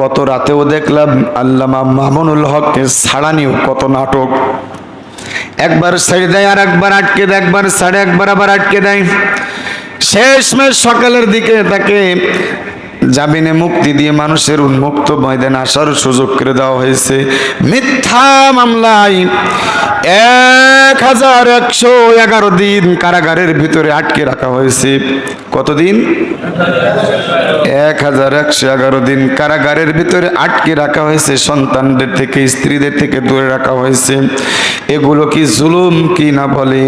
গত রাতেও দেখলাম আল্লামা মামুনুল হককে ছাড়ানিও কত নাটক। একবার ছেড়ে দেয় আর একবার আটকে দেয়, একবার সাড়ে একবার আবার আটকে দেয়। শেষমেশ সকালের দিকে তাকে জামিনে মুক্তি দিয়ে মানুষের উন্মুক্ত ময়দানে আসার সুযোগ করে দেওয়া হয়েছে। মিথ্যা মামলায় এক হাজার একশো এগারো দিন কারাগারের ভিতরে আটকে রাখা হয়েছে। কতদিন? এক হাজার একশো এগারো দিন কারাগারের ভিতরে আটকে রাখা হয়েছে, সন্তানদের থেকে, স্ত্রীদের থেকে দূরে রাখা হয়েছে। এগুলো কি জুলুম কি না বলে?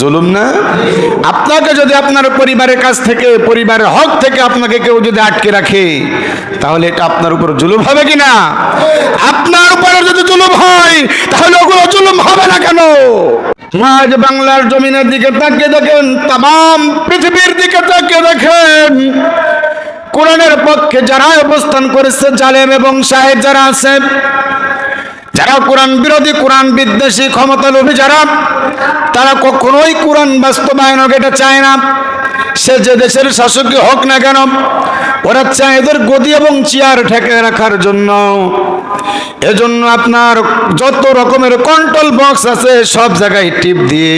জুলুম না? আপনাকে যদি আপনার পরিবারের কাছ থেকে, পরিবারের হক থেকে আপনাকে কেউ যদি আটকে রাখে, তাহলে এটা আপনার উপর জুলুম হবে কি না আপনার উপরে যদি জুলুম হয় তাহলে ওগুলো জুলুম হবে না কেন? আজ বাংলার জমিনের দিকে তাকিয়ে দেখেন তাম পৃথিবীর দিকে তাকিয়ে দেখেন। কোরআনের পক্ষে যারা অবস্থান করেছে, জালেম এবং সাহেব যারা আছে, যারা কোরআন বিরোধী, কোরআন বিদ্বেষী ক্ষমতা লোভী যারা, তারা কখনোই কোরআন বাস্তবায়ন এটা চায় না। সে যে দেশের শাসকই হোক না কেন, ওরা চায় এদের গদি এবং চেয়ার ঠেকে রাখার জন্য। এজন্য আপনার যত রকমের কন্ট্রোল বক্স আছে, সব জায়গায় টিপ দিয়ে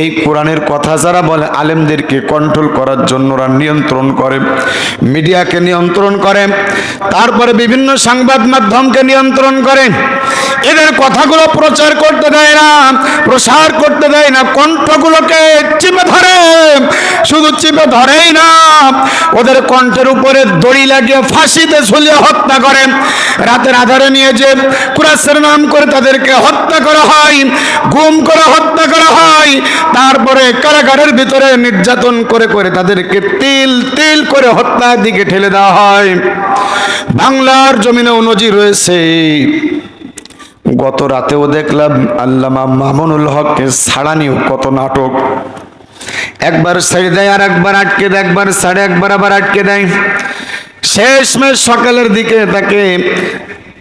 এই কোরআনের কথা যারা বলে, আলেমদেরকে কন্ট্রোল করার জন্য ওরা নিয়ন্ত্রণ করে, মিডিয়াকে নিয়ন্ত্রণ করে, তারপরে বিভিন্ন সংবাদ মাধ্যমকে নিয়ন্ত্রণ করে। এদের কথাগুলো প্রচার করতে দেয় না, প্রসার করতে দেয় না, কণ্ঠগুলোকে চিপে ধরে, শুধু চিপে ধরেই না, ওদের কণ্ঠের উপরে দড়ি লাগিয়ে ফাঁসিতে ঝুলিয়ে হত্যা করে। রাতের আধারে নিয়ে যে কুরাসের নাম করে তাদেরকে হত্যা করা হয়, গুম করে, হত্যা করা হয়, তারপরে কারাগারের ভিতরে নির্যাতন করে করে তাদেরকে তিল তিল করে হত্যার দিকে ঠেলে দেওয়া হয়। বাংলার জমিনে নজি রয়েছে। গত রাতেও দেখলাম আল্লামা মামুনুল হককে ছাড়ানিও কত নাটক। একবার ছেড়ে দেয় আর একবার আটকে দেয়, একবার সাড়ে একবার আবার আটকে দেয়। শেষমেশ সকালের দিকে তাকে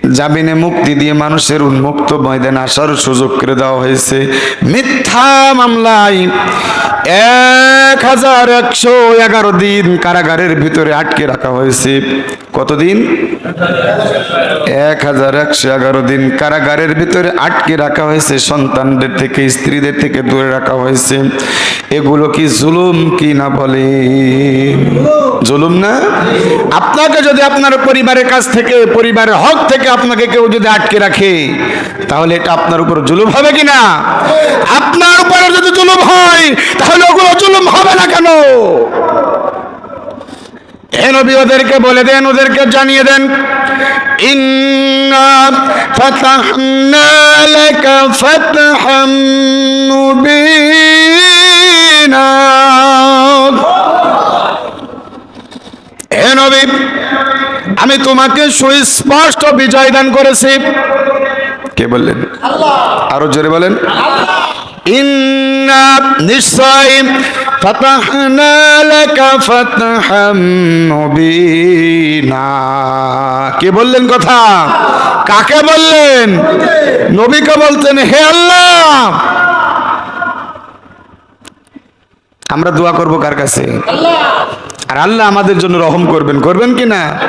জামিনে মুক্তি দিয়ে মানুষের উন্মুক্ত ময়দান আসার সুযোগ করে দেওয়া হয়েছে। মিথ্যা মামলায় এক হাজার একশো এগারো দিন কারাগারের ভিতরে আটকে রাখা হয়েছে। কতদিন? এক হাজার একশো এগারো দিন। কারাগারের ভিতরে আটকে রাখা হয়েছে, সন্তানদের থেকে, স্ত্রীদের থেকে দূরে রাখা হয়েছে। এগুলো কি জুলুম কি না বলে? জুলুম না? আপনাকে যদি আপনার পরিবারের কাছ থেকে, পরিবারের হক থেকে আপনাকে কেউ যদি আটকে রাখে, তাহলে এটা আপনার উপর জুলুম হবে কি না? আপনার উপরে যদি জুলুম হয়, তাহলে ওগুলো জুলুম হবে না কেন? হে নবী ওদেরকে বলে দেন ওদেরকে জানিয়ে দেন। হে নবী আমি তোমাকে সুস্পষ্ট বিজয় দান করেছি। কে বললেন? আরও জোরে বলেন। ইন্না নিশ্চয় ফাতাহনা লাকা ফাতহাম মুবিনা কে বললেন কথা? কাকে বললেন? নবীকে বলতেন, হে আল্লাহ! আমরা দোয়া করব কার কাছে? আর আল্লাহ আমাদের জন্য রহম করবেন করবেন কি না?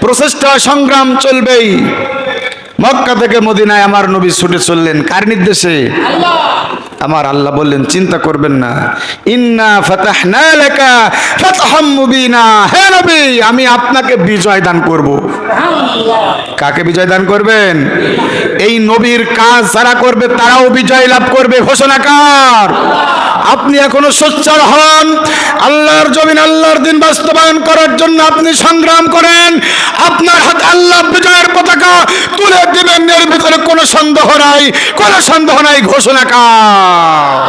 প্রচেষ্টা, সংগ্রাম চলবেই। মক্কা থেকে মদিনায় আমার নবী ছুটে চললেন, কার নির্দেশে? আমার আল্লাহ বললেন, চিন্তা করবেন না। ইন্না ফাতাহনা লাকা ফাতহাম মুবিনা। হে নবী, আমি আপনাকে বিজয় দান করব। কাকে বিজয় দান করবেন? এই নবীর কাজ যারা করবে তারাও বিজয় লাভ করবে। ঘোষণাকার আপনি এখনও সোচ্চার হন। আল্লাহর জমিন আল্লাহর দিন বাস্তবায়ন করার জন্য আপনি সংগ্রাম করেন। আপনার হাতে আল্লাহ বিজয়ের পতাকা তুলে দিবেন। এর ভিতরে কোনো সন্দেহ নাই। কোনো সন্দেহ নাই। ঘোষণাকার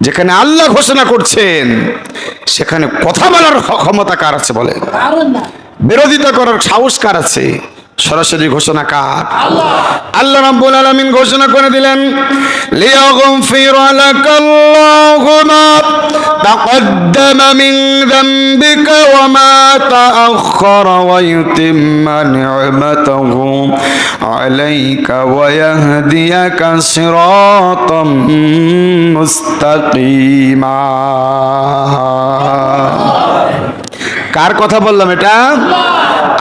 যেখানে আল্লাহ ঘোষণা করছেন সেখানে কথা বলার ক্ষমতা কার আছে বলে বিরোধিতা করার সাহস কার আছে। সরাসরি ঘোষণা কার? আল্লাহ রাব্বুল আলামিন ঘোষণা করে দিলেন লিয়াগফির লাকাল্লাহু মা মিন যামবিকা ওয়া মা ওয়া ইউতিম্মা আলাইকা ওয়া ইয়াহদিয়াকা সিরাতাম মুস্তাকিমা। কার কথা বললাম এটা?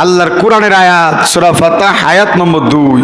আল্লাহর কোরআনের আয়াত সুরা ফাতাহ আয়াত নম্বর দুই।